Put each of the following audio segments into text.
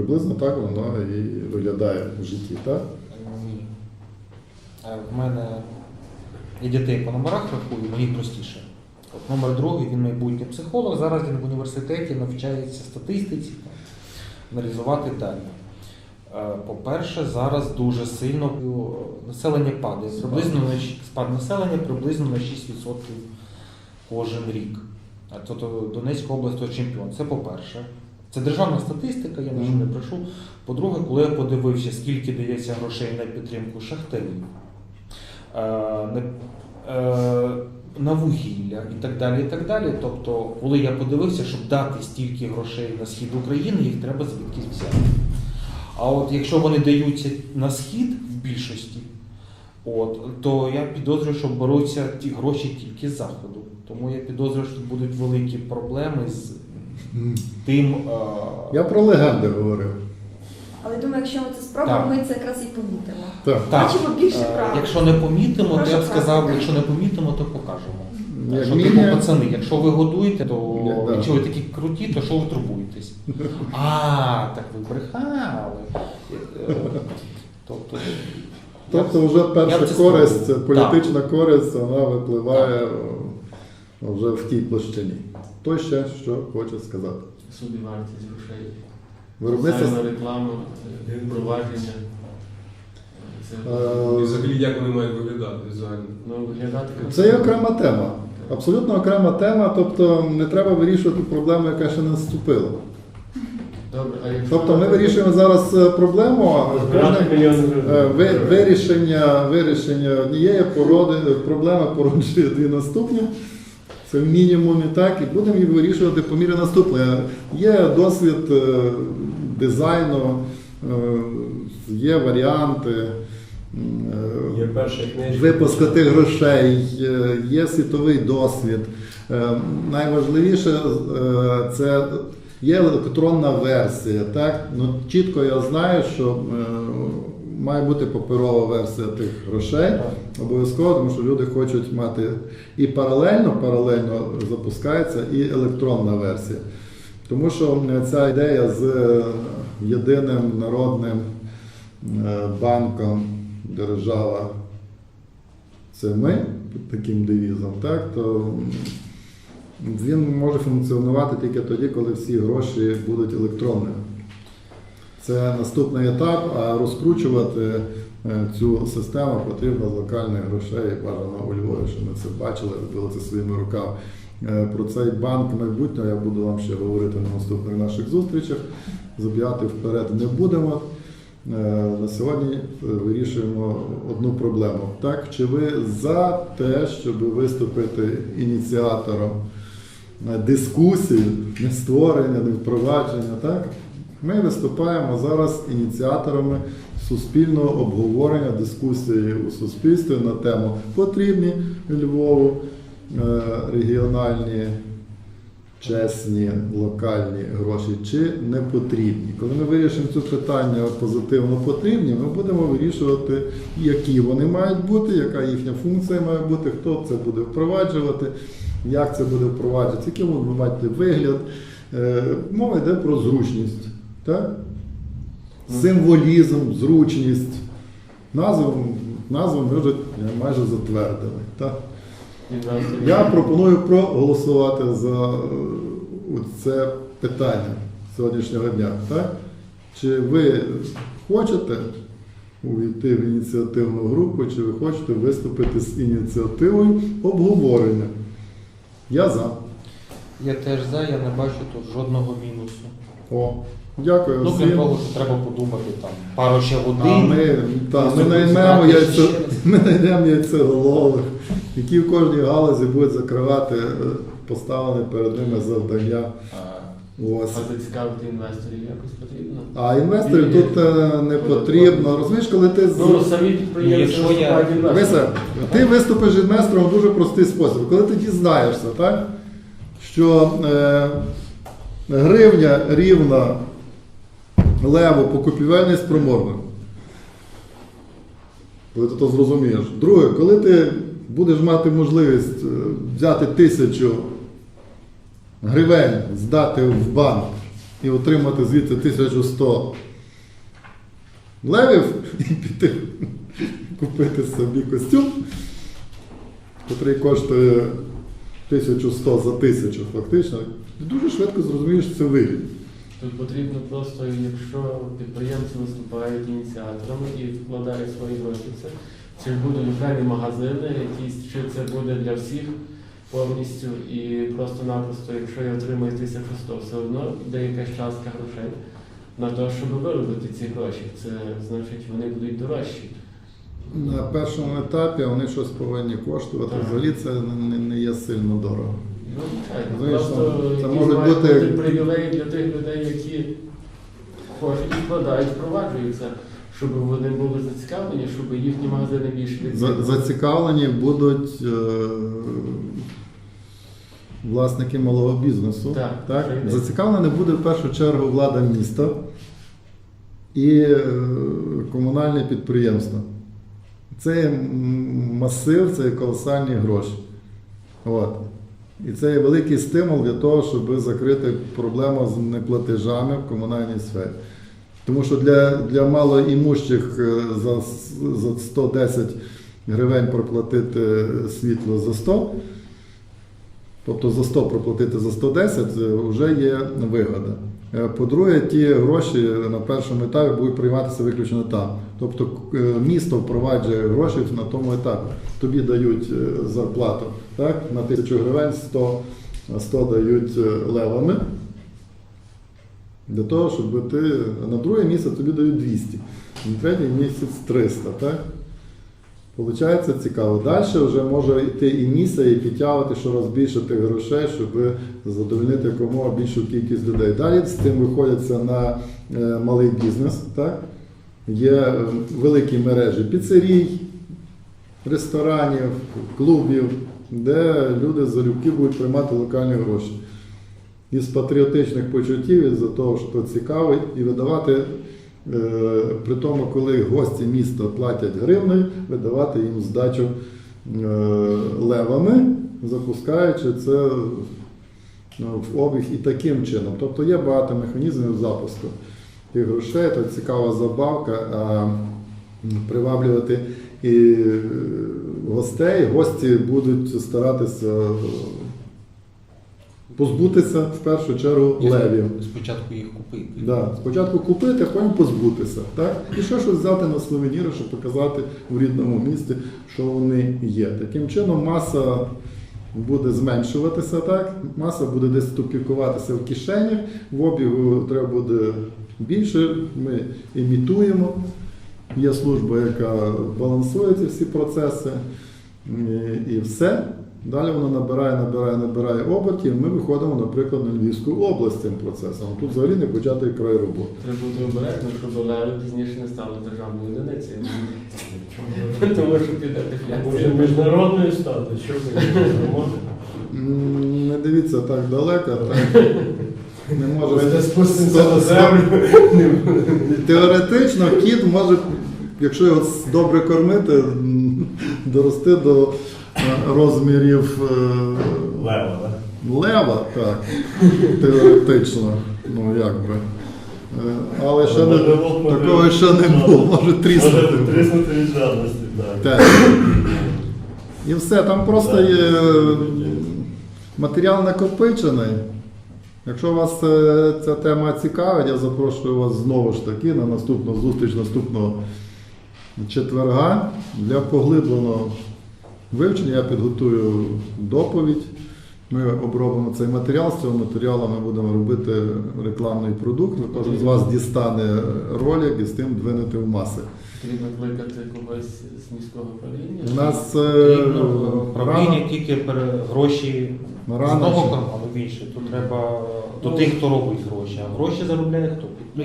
Приблизно так воно і виглядає в житті, так? Ні. Е, В мене я дітей по номерах рахую, мені простіше. От номер другий, він майбутній психолог. Зараз він в університеті навчається статистиці, аналізувати дані. Е, По-перше, зараз дуже сильно е, населення падає. Приблизно на спад населення приблизно на 6% кожен рік. Тобто Донецька область чемпіон. Це по-перше. Це державна статистика, я нічого не брешу. По-друге, коли я подивився, скільки дається грошей на підтримку шахтарів, е, на, е, на вугілля і так далі. і так далі. Тобто, коли я подивився, щоб дати стільки грошей на схід України, їх треба звідкись взяти. А от якщо вони даються на схід в більшості, от, то я підозрюю, що беруться ті гроші тільки з заходу. Тому я підозрюю, що будуть великі проблеми з тим. е, Я про легенди говорив. Але думаю, якщо ми це спробуємо, ми це якраз і помітимо. Так. Так, Бачимо більше е, правил. Якщо не помітимо, то я б сказав, практики. якщо не помітимо, то покажемо. Як що типу, пацани, якщо ви годуєте, то Як, да. якщо ви такі круті, то що ви турбуєтесь? А, так ви брехали. Тобто, Тобто вже перша користь, політична користь, вона випливає вже в тій площині. Хто ще що хоче сказати? Собівартість грошей. Виробництво реклама, е, впровадження. Це, Е, І взагалі як вони мають виглядати візуально? ну, виглядати Це є окрема тема. Абсолютно окрема тема, тобто не треба вирішувати проблему, яка ще не наступила. Добре, а якщо... Тобто ми вирішуємо зараз е, проблему, а кожне вирішення, вирішення однієї породи, проблеми породжує дві наступні. Це в мінімумі так, і будемо їх вирішувати по мірі наступного. Є досвід е, дизайну, е, є варіанти. е, Є випуску тих грошей, є світовий досвід. Найважливіше це є електронна версія. Так? Ну, чітко я знаю, що має бути паперова версія тих грошей. Обов'язково, тому що люди хочуть мати і паралельно, паралельно запускається і електронна версія. Тому що ця ідея з е, єдиним народним е, банком держава це ми під таким девізом, так, то він може функціонувати тільки тоді, коли всі гроші будуть електронними. Це наступний етап, а розкручувати е, цю систему потрібно з локальних грошей, бажано у Львові, що ми це бачили, робили це своїми руками. Е, Про цей банк майбутнього я буду вам ще говорити на наступних наших зустрічах. Забігати вперед не будемо. Е, На сьогодні вирішуємо одну проблему. Так, чи ви за те, щоб виступити ініціатором дискусії, не створення, не впровадження? Так? Ми виступаємо зараз ініціаторами суспільного обговорення, дискусії у суспільстві на тему потрібні Львову е, регіональні чесні локальні гроші чи не потрібні. Коли ми вирішимо це питання позитивно потрібні, ми будемо вирішувати, які вони мають бути, яка їхня функція має бути, хто це буде впроваджувати, як це буде впроваджувати, який буде мати вигляд. Е, Мова йде про зручність, так? символізм, зручність. Назву, назву ми вже майже затвердили. Так? Я пропоную проголосувати за е, це питання сьогоднішнього дня. Так? Чи ви хочете увійти в ініціативну групу, чи ви хочете виступити з ініціативою обговорення? Я за. я теж за, я не бачу тут жодного мінусу. О, дякую Ну, крім того, що треба подумати там пару ще А ми, та, ми наймемо раз. ми наймемо яйцеголових, які в кожній галузі будуть закривати е, поставлені перед ними завдання. Ось. А зацікавити інвесторів якось потрібно? А інвесторів тут е, не потрібно. Розумієш, коли ти з- Ну, самі підприємці ти виступиш інвестором в дуже простий спосіб. Коли ти дізнаєшся, так, що е, гривня рівна леву по купівельній. Коли ти то зрозумієш. Друге, коли ти будеш мати можливість е, взяти тисячу гривень, здати в банк і отримати звідти 1100 левів і піти купити собі костюм, який коштує 1100 за тисячу фактично, і дуже швидко зрозумієш, це вигідно. Тут потрібно просто, якщо підприємці виступають ініціаторами і вкладають свої гроші, це чи будуть окремі магазини, якісь, чи це буде для всіх повністю, і просто-напросто, якщо я отримую 1100, все одно йде якась частка грошей на те, щоб виробити ці гроші. Це значить вони будуть дорожчі. На першому етапі вони щось повинні коштувати. Так. Взагалі це не, не є сильно дорого. Ну, звичайно. Просто це якісь мають бути- привілеї для тих людей, які хочуть і вкладають, впроваджуються, щоб вони були зацікавлені, щоб їхні магазини більше За- Зацікавлені будуть е, власники малого бізнесу. Так, вже йде. Зацікавлена буде в першу чергу влада міста і е, комунальне підприємство. Це є м, масив, це є колосальні гроші. От. І це є великий стимул для того, щоб закрити проблему з неплатежами в комунальній сфері. Тому що для, для малоімущих е, за, за 110 гривень проплатити світло за 100, тобто за 100 проплатити за 110 вже є вигода. Е, По-друге, ті гроші на першому етапі будуть прийматися виключно там. Тобто е, місто впроваджує гроші на тому етапі. Тобі дають е, зарплату так? на 1000 гривень, 100, 100 дають левами. Для того, щоб ти на друге місце тобі дають 200, на третій місяць 300. Так? Получається цікаво. Далі вже може йти і місія, і підтягувати щораз більше тих грошей, щоб задовольнити якомога більшу кількість людей. Далі з цим виходяться на е, малий бізнес. Так? Є е, великі мережі піцерій, ресторанів, клубів, де люди залюбки будуть приймати локальні гроші. Із патріотичних почуттів, із-за того, що цікавий, і видавати, при тому, коли гості міста платять гривнею, видавати їм здачу е, левами, запускаючи це ну, в обіг і таким чином. Тобто є багато механізмів запуску тих грошей, це цікава забавка, а приваблювати і е, гостей. Гості будуть старатися позбутися в першу чергу левів. Спочатку їх купити. Да. Спочатку купити, а потім позбутися. Так? І ще щось взяти на сувеніри, щоб показати в рідному місті, що вони є. Таким чином маса буде зменшуватися, так? маса буде десь тупікуватися в кишенях, в обігу треба буде більше, ми імітуємо. Є служба, яка балансує ці всі процеси, і все. Далі воно набирає, набирає, набирає обертів. Ми виходимо, наприклад, на Львівську область цим процесом. Тут взагалі не початий край роботи. Треба бути обережним, щоб леви пізніше не стали державною одиницею. Тому що піде Може дефляція. міжнародною стати, що ви не Не дивіться так далеко, так? Не може сто- на землю. Теоретично кіт може, якщо його добре кормити, дорости до розмірів е, Лева, так? лева, так, теоретично, ну як би. Е, Але ще не, такого ще не було, може тріснути. тріснути від жадності, так. І все, там просто є е, матеріал накопичений. Якщо вас ця тема цікавить, я запрошую вас знову ж таки на наступну зустріч наступного четверга для поглибленого вивчення. Я підготую доповідь. Ми обробимо цей матеріал. З цього матеріалу ми будемо робити рекламний продукт. Кожен з вас дістане ролик і з тим двинути в маси. Потрібно кликати когось з міського правління. У нас е, правління рано, тільки гроші з рано одного карману в інший. Тут треба до тих, хто робить гроші. А гроші заробляє хто? Ну,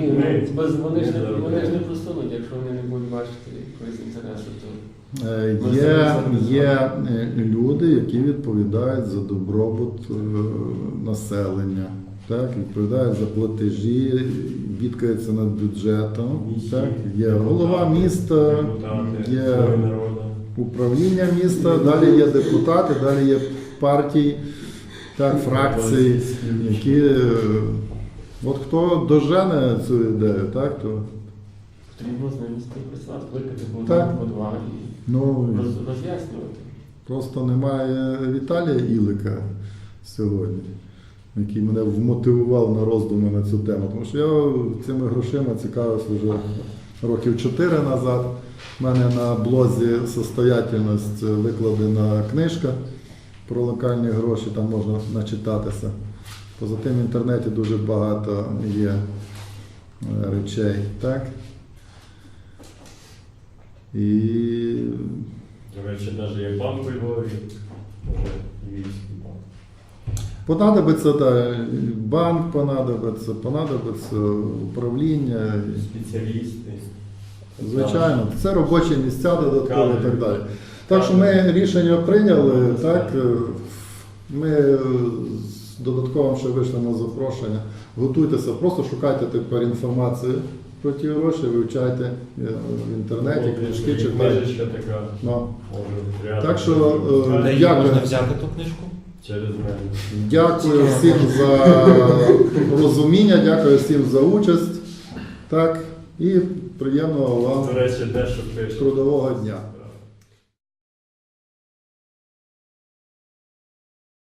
вони, ж не, просунуть, якщо вони не будуть бачити якогось інтересу, Є, є е, люди, які відповідають за добробут е, населення, так, відповідають за платежі, бідкаються над бюджетом. Так, є голова міста, є «Слуги управління міста, далі є депутати, далі є партії, так, фракції, які е, От хто дожене цю ідею, так, то Потрібно з ними співпрацювати, кликати по два ну, роз'яснювати. просто немає Віталія Ілика сьогодні, який мене вмотивував на роздуми на цю тему. Тому що я цими грошима цікавився вже років 4 назад. У мене на блозі состоятельність викладена книжка про локальні гроші, там можна начитатися. Поза тим в інтернеті дуже багато є е, речей. Так? І До речі, навіть є банк у Львові, Львівський банк. понадобиться та, банк, понадобиться, понадобиться управління. Спеціалісти. Звичайно, це робочі місця додаткові і так далі. Так що ми рішення прийняли, так, е, ми з додатковим ще вийшлемо запрошення. Готуйтеся, просто шукайте тепер інформацію про ті гроші, вивчайте е, в інтернеті, книжки читайте. Книжечка така, Ну, може. Так що, е, Де її Дякую. можна взяти ту книжку? Через мене. Дякую всім за розуміння, дякую всім за участь. Так, і приємного До вам речі, дещо пише. трудового дня.